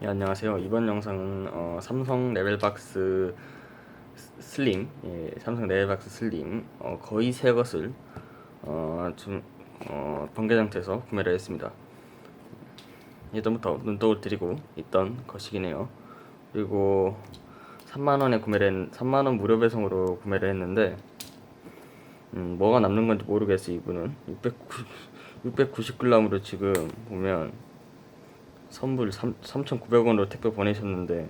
네, 안녕하세요. 이번 영상은 어, 삼성 레벨박스 스- 슬림, 예, 삼성 레벨박스 슬림 어, 거의 새 것을 어, 좀 어, 번개 상태에서 구매를 했습니다. 예전부터 눈독을 들이고 있던 것이긴 해요. 그리고 3만 원에 구매를 했, 3만 원 무료 배송으로 구매를 했는데 음, 뭐가 남는 건지 모르겠어 이분은 690 690g으로 지금 보면 선불 3, 3,900원으로 택배 보내셨는데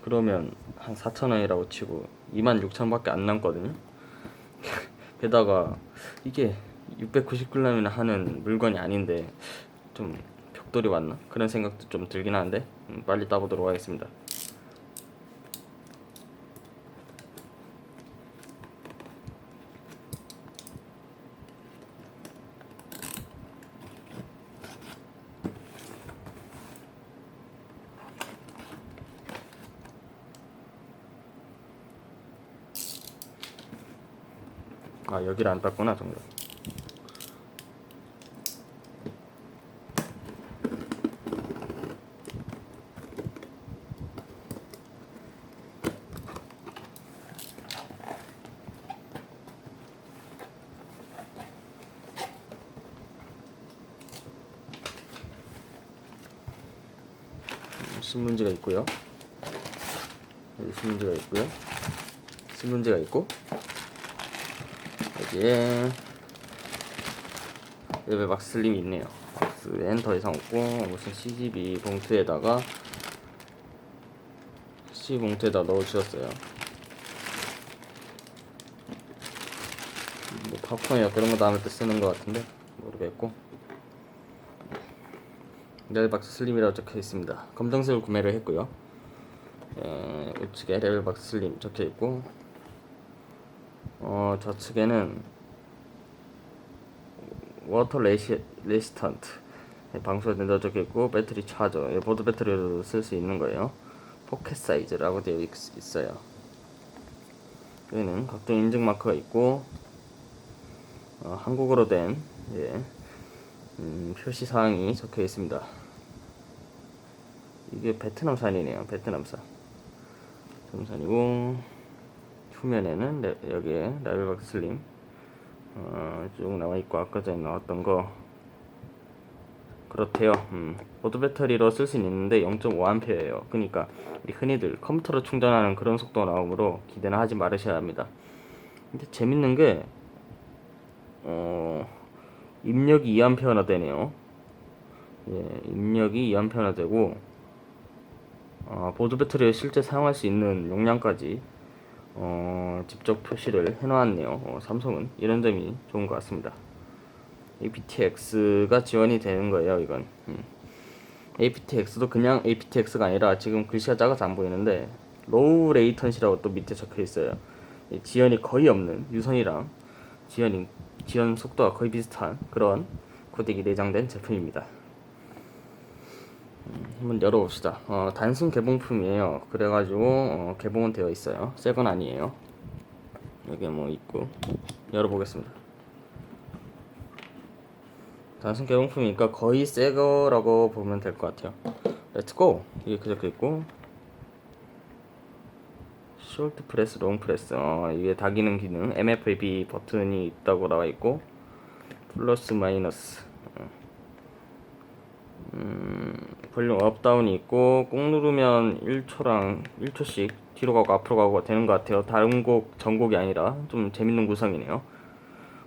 그러면 한 4,000원이라고 치고 26,000원밖에 안 남거든요. 게다가 이게 690g이나 하는 물건이 아닌데 좀 벽돌이 왔나? 그런 생각도 좀 들긴 하는데 음, 빨리 따보도록 하겠습니다. 아 여기를 안 땄구나 정답. 음, 신문지가 있고요. 여기 신문지가 있고요. 신문지가 있고 여기에 레벨 박스 슬림이 있네요. 박스엔 더 이상 없고 무슨 CGV 봉투에다가 C 봉투에다 넣어 주셨어요. 뭐 팝콘이나 그런 거 담을 때 쓰는 것 같은데 모르겠고 레벨 박스 슬림이라고 적혀 있습니다. 검정색을 구매를 했고요. 에, 우측에 레벨 박스 슬림 적혀 있고 어, 좌측에는 워터 레시, 레시턴트 방수가 된다 적혀 있고 배터리 차저 예, 보드 배터리로 쓸 수 있는 거예요. 포켓 사이즈라고 되어 있, 있어요. 여기는 각종 인증 마크가 있고 어, 한국어로 된 예, 음, 표시 사항이 적혀 있습니다. 이게 베트남산이네요. 베트남산. 베트남산이고 후면에는 레, 여기에 라벨박 슬림 어, 쭉 나와 있고 아까 전에 나왔던 거 그렇대요. 음, 보드 배터리로 쓸 수는 있는데 0.5A예요. 그러니까 우리 흔히들 컴퓨터로 충전하는 그런 속도가 나오므로 기대는 하지 말으셔야 합니다. 근데 재밌는 게 어, 입력이 2A나 되네요. 예, 입력이 2A나 되고 어, 보드 배터리를 실제 사용할 수 있는 용량까지 어, 직접 표시를 해놓았네요. 어, 삼성은 이런 점이 좋은 것 같습니다. aptx가 지원이 되는 거예요, 이건. 음. aptx도 그냥 aptx가 아니라 지금 글씨가 작아서 안 보이는데 로우 레이턴시라고 또 밑에 적혀 있어요. 이 지연이 거의 없는 유선이랑 지연이 지연 속도가 거의 비슷한 그런 코덱이 내장된 제품입니다. 한번 열어봅시다. 어, 단순 개봉품이에요. 그래가지고 어, 개봉은 되어 있어요. 새 건 아니에요. 여기 뭐 있고 열어보겠습니다. 단순 개봉품이니까 거의 새 거라고 보면 될 것 같아요. 렛츠고 이게 그저께 있고 숄트 프레스, 롱 프레스 어, 이게 다 기능 기능 MFAB 버튼이 있다고 나와 있고 플러스 마이너스 음, 볼륨 업다운이 있고 꾹 누르면 1초랑 1초씩 뒤로 가고 앞으로 가고 되는 것 같아요. 다른 곡 전곡이 아니라 좀 재밌는 구성이네요.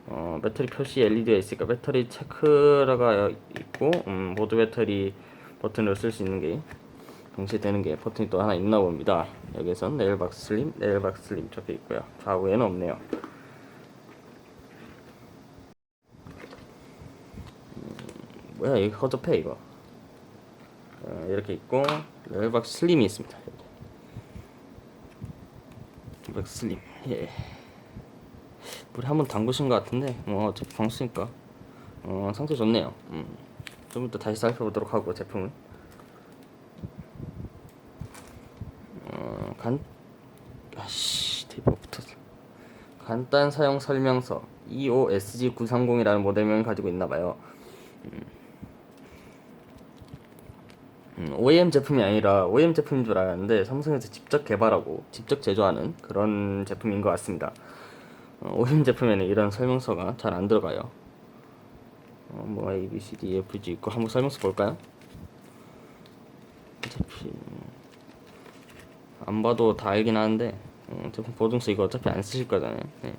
어, 배터리 표시 LED가 있으니까 배터리 체크가 있고 음, 모드 배터리 버튼을 쓸 수 있는 게 동시에 되는 게 버튼이 또 하나 있나 봅니다. 여기선 네일박스 슬림, 네일박스 슬림 적혀 있고요. 좌우에는 없네요. 음, 뭐야 이거 허접해 이거. 어, 이렇게 있고 레벨박 슬림이 있습니다. 레벨박 슬림. 예. 물에 한번 담그신 것 같은데 뭐 어차피 방수니까 어, 상태 좋네요. 음. 좀 이따 다시 살펴보도록 하고 제품은 어, 간 아씨 테이프가 붙었어. 간단 사용 설명서 E EOSG930이라는 모델명을 가지고 있나 봐요. 음, OEM 제품이 아니라 OEM 제품인 줄 알았는데 삼성에서 직접 개발하고 직접 제조하는 그런 제품인 것 같습니다. 어, OEM 제품에는 이런 설명서가 잘 안 들어가요. 어, 뭐 A, B, C, D, E, F, G 있고 한번 설명서 볼까요? 음, 안 봐도 다 알긴 하는데 어, 제품 보증서 이거 어차피 안 쓰실 거잖아요. 네.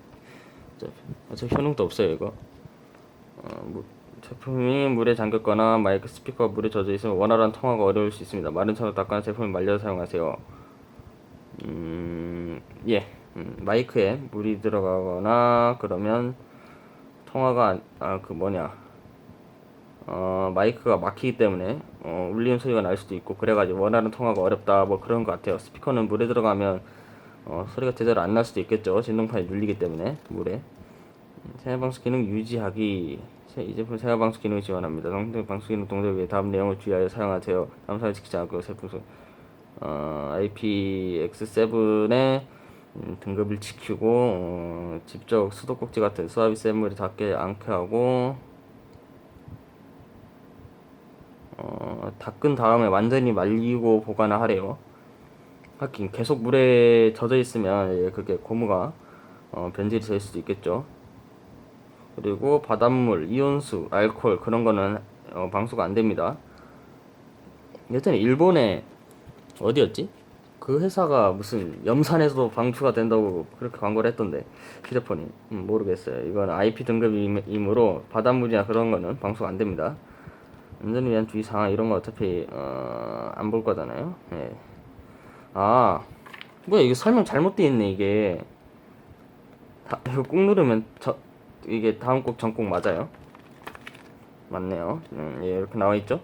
어차피, 어차피 효능도 없어요 이거. 어, 뭐, 제품이 물에 잠겼거나 마이크 스피커가 물에 젖어 있으면 원활한 통화가 어려울 수 있습니다. 마른 천으로 닦거나 제품을 말려 사용하세요. 음, 예. 음, 마이크에 물이 들어가거나 그러면 통화가 아 그 뭐냐 어 마이크가 막히기 때문에 어 울리는 소리가 날 수도 있고 그래가지고 원하는 통화가 어렵다 뭐 그런 것 같아요. 스피커는 물에 들어가면 어 소리가 제대로 안 날 수도 있겠죠. 진동판이 눌리기 때문에 물에 생활 방수 기능 유지하기 세- 이 제품 생활 방수 기능을 지원합니다. 동작 방수 기능 동작을 위해 다음 내용을 주의하여 사용하세요. 다음 사항을 지키지 않고 제품 소 어, IPX7의 음, 등급을 지키고 어, 직접 수도꼭지 같은 수압이 센 물에 닿게 않게 하고 어, 닦은 다음에 완전히 말리고 보관을 하래요. 하긴 계속 물에 젖어 있으면 예, 그게 고무가 어, 변질이 될 수도 있겠죠. 그리고 바닷물, 이온수, 알코올 그런 거는 어, 방수가 안 됩니다. 예전에 일본에 어디였지? 그 회사가 무슨 염산에서도 방수가 된다고 그렇게 광고를 했던데 휴대폰이 음, 모르겠어요. 이건 IP 등급이므로 바닷물이나 그런 거는 방수가 안 됩니다. 안전을 위한 주의 사항 이런 거 어차피 어, 안 볼 거잖아요. 예. 아 뭐야 이게 설명 잘못돼 있네 이게. 다, 이거 꾹 누르면 저 이게 다음 곡 전곡 맞아요? 맞네요. 음, 예, 이렇게 나와 있죠?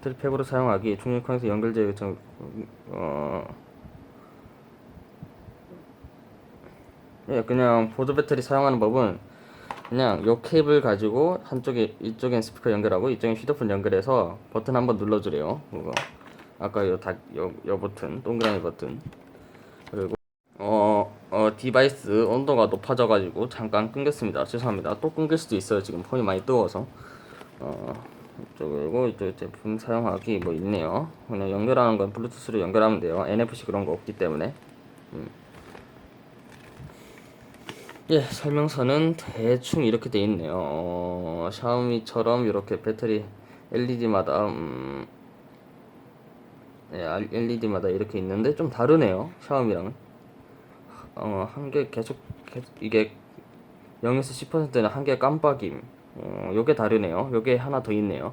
트리팩으로 사용하기 중력항에서 연결제 정 어. 예, 그냥 보조 배터리 사용하는 법은 그냥 요 케이블 가지고 한쪽에 이쪽엔 스피커 연결하고 이쪽엔 휴대폰 연결해서 버튼 한번 눌러주래요. 그거 아까 요다요 요 버튼 동그라미 버튼 그리고 디바이스 온도가 높아져가지고 잠깐 끊겼습니다. 죄송합니다. 또 끊길 수도 있어요. 지금 폰이 많이 뜨거워서. 어, 이쪽 그리고 이쪽 제품 사용하기 뭐 있네요. 그냥 연결하는 건 블루투스로 연결하면 돼요. NFC 그런 거 없기 때문에. 음. 예, 설명서는 대충 이렇게 돼 있네요. 어, 샤오미처럼 이렇게 배터리 LED마다 음, 예, LED마다 이렇게 있는데 좀 다르네요. 샤오미랑은. 어, 한 개 계속, 계속 이게 0에서 10%는 한 개 깜빡임. 어, 요게 다르네요. 요게 하나 더 있네요.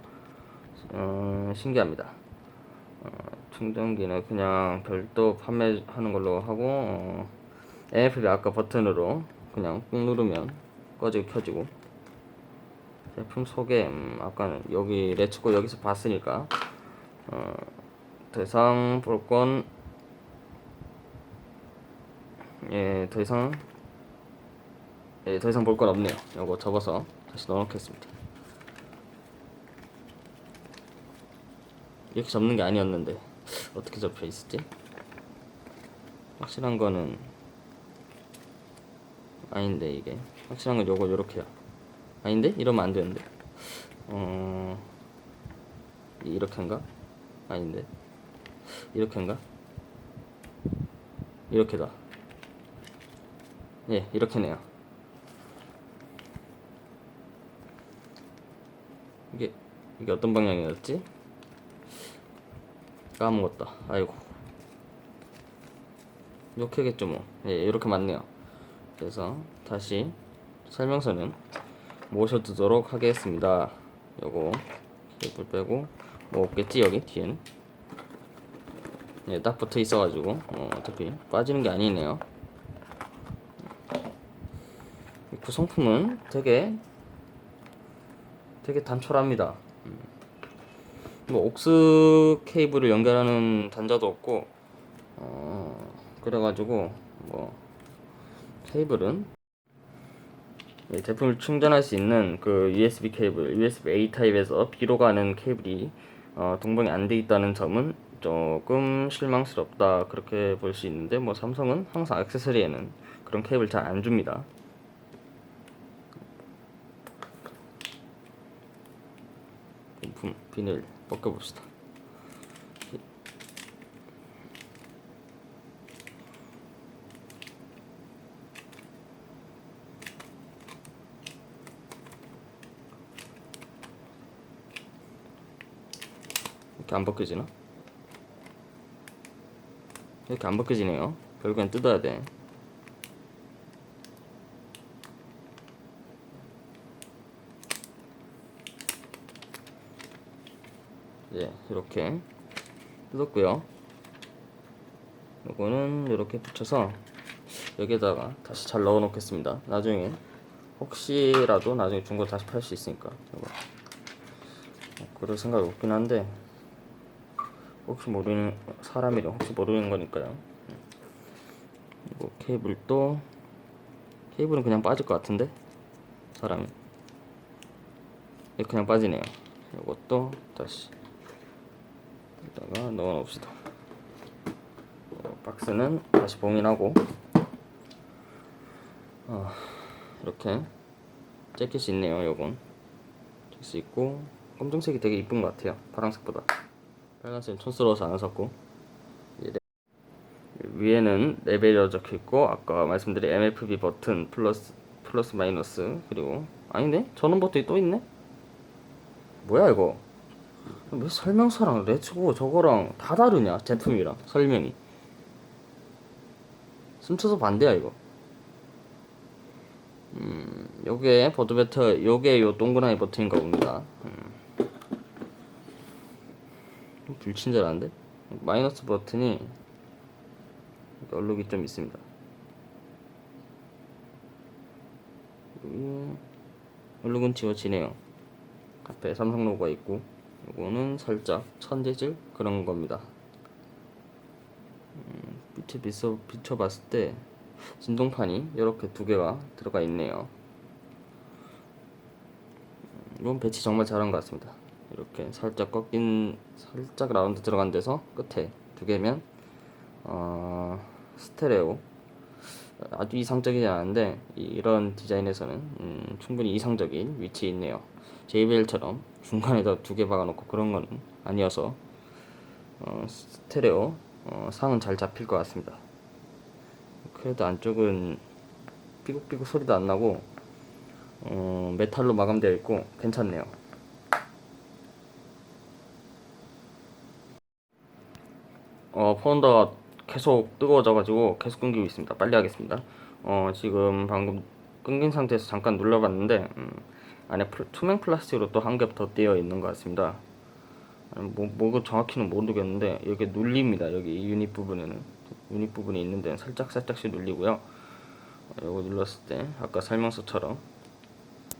어, 신기합니다. 어, 충전기는 그냥 별도 판매하는 걸로 하고 어, NFC 아까 버튼으로 그냥 꾹 누르면 꺼지고 켜지고 제품 소개 음, 아까는 여기 레츠고 여기서 봤으니까 어, 더 이상 볼건 예, 더 이상 예, 더 이상 볼 건 없네요. 요거 접어서 다시 넣어놓겠습니다. 이렇게 접는 게 아니었는데 어떻게 접혀 있었지? 확실한 거는 아닌데 이게 확실한 건 요거 요렇게요. 아닌데 이러면 안 되는데. 어 이렇게인가? 아닌데 이렇게인가? 이렇게다. 예, 이렇게네요. 이게 이게 어떤 방향이었지? 까먹었다. 아이고. 이렇게겠죠 뭐. 예, 이렇게 맞네요. 그래서 다시 설명서는 모셔두도록 하겠습니다. 요거 케이블 빼고 뭐 없겠지 여기 뒤에는. 예, 딱 붙어 있어가지고 어, 어차피 빠지는 게 아니네요. 이 구성품은 되게 되게 단촐합니다. 음. 뭐 옥스 케이블을 연결하는 단자도 없고 어 그래가지고 뭐 케이블은 예, 제품을 충전할 수 있는 그 USB 케이블 USB A 타입에서 B로 가는 케이블이 어, 동봉이 안 돼 있다는 점은 조금 실망스럽다 그렇게 볼 수 있는데 뭐 삼성은 항상 액세서리에는 그런 케이블 잘 안 줍니다. 부품 비닐 벗겨봅시다. 이렇게 안 벗겨지나? 이렇게 안 벗겨지네요. 결국엔 뜯어야 돼. 예, 이렇게 뜯었고요. 요거는 이렇게 붙여서 여기에다가 다시 잘 넣어 놓겠습니다. 나중에 혹시라도 나중에 중고 다시 팔 수 있으니까 이거 뭐 그럴 생각이 없긴 한데 혹시 모르는 사람이라 혹시 모르는 거니까요. 그리고 케이블도 케이블은 그냥 빠질 것 같은데 사람이 예, 그냥 빠지네요. 이것도 다시 여기다가 넣어 놓읍시다. 어, 박스는 다시 봉인하고 어, 이렇게 재킷이 있네요. 요건 재킷이 있고 검정색이 되게 이쁜 것 같아요. 파란색보다 빨간색은 촌스러워서 안 샀고 레- 위에는 레벨이 적혀 있고 아까 말씀드린 MFB 버튼 플러스 플러스 마이너스 그리고 아니네 전원 버튼이 또 있네 뭐야 이거 왜 설명서랑 레츠고 저거랑 다 다르냐 제품이랑 설명이? 숨쳐서 반대야 이거. 음 요게 버드 배터 요게 요 동그라미 버튼인가 봅니다. 음. 불친절한데? 마이너스 버튼이 얼룩이 좀 있습니다. 얼룩은 지워지네요. 앞에 삼성 로고가 있고 이거는 살짝 천재질 그런 겁니다. 음, 빛에 비춰, 비춰봤을 때 진동판이 이렇게 두 개가 들어가 있네요. 음, 이건 배치 정말 잘한 것 같습니다. 이렇게 살짝 꺾인 살짝 라운드 들어간 데서 끝에 두 개면 어, 스테레오 아주 이상적이지 않은데 이런 디자인에서는 음, 충분히 이상적인 위치에 있네요. JBL처럼 중간에다 두 개 박아놓고 그런 거는 아니어서 어, 스테레오 어, 상은 잘 잡힐 것 같습니다. 그래도 안쪽은 삐걱삐걱 소리도 안 나고 어, 메탈로 마감되어 있고 괜찮네요. 어, 폰더가 계속 뜨거워져가지고 계속 끊기고 있습니다. 빨리 하겠습니다. 어, 지금 방금 끊긴 상태에서 잠깐 눌러봤는데 음, 안에 플- 투명 플라스틱으로 또 한 겹더 띄어 있는 것 같습니다. 뭐, 뭐가 정확히는 모르겠는데 여기 눌립니다. 여기 이 유닛 부분에는 유닛 부분이 있는 데는 살짝 살짝씩 눌리고요. 어, 이거 눌렀을 때 아까 설명서처럼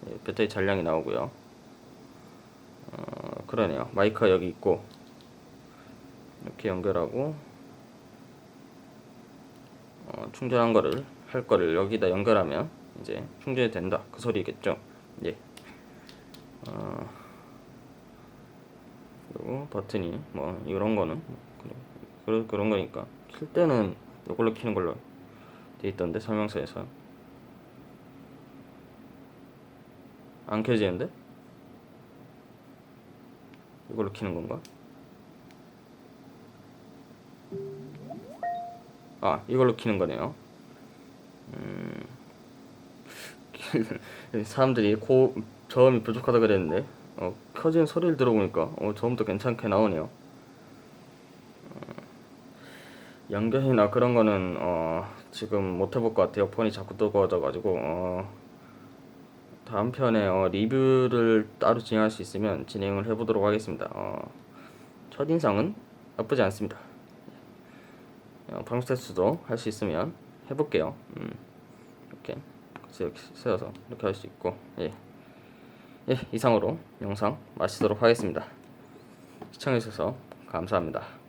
예, 배터리 잔량이 나오고요. 어, 그러네요. 마이크가 여기 있고 이렇게 연결하고 어, 충전한 거를 할 거를 여기다 연결하면 이제 충전이 된다 그 소리겠죠. 예. 어, 그리고 버튼이 뭐 이런 거는 그런 그런 거니까 킬 때는 이걸로 키는 걸로 돼 있던데 설명서에서 안 켜지는데 이걸로 키는 건가? 아 이걸로 키는 거네요. 음, 사람들이 고 저음이 부족하다 그랬는데 어, 켜진 소리를 들어보니까 어, 저음도 괜찮게 나오네요. 어, 연결이나 그런 거는 어, 지금 못 해볼 것 같아요. 폰이 자꾸 뜨거워져가지고 어, 다음 편에 어, 리뷰를 따로 진행할 수 있으면 진행을 해보도록 하겠습니다. 어, 첫인상은 나쁘지 않습니다. 어, 방수 테스트도 할 수 있으면 해볼게요. 음, 이렇게 이렇게 세워서 이렇게 할 수 있고 예. 예, 이상으로 영상 마치도록 하겠습니다. 시청해주셔서 감사합니다.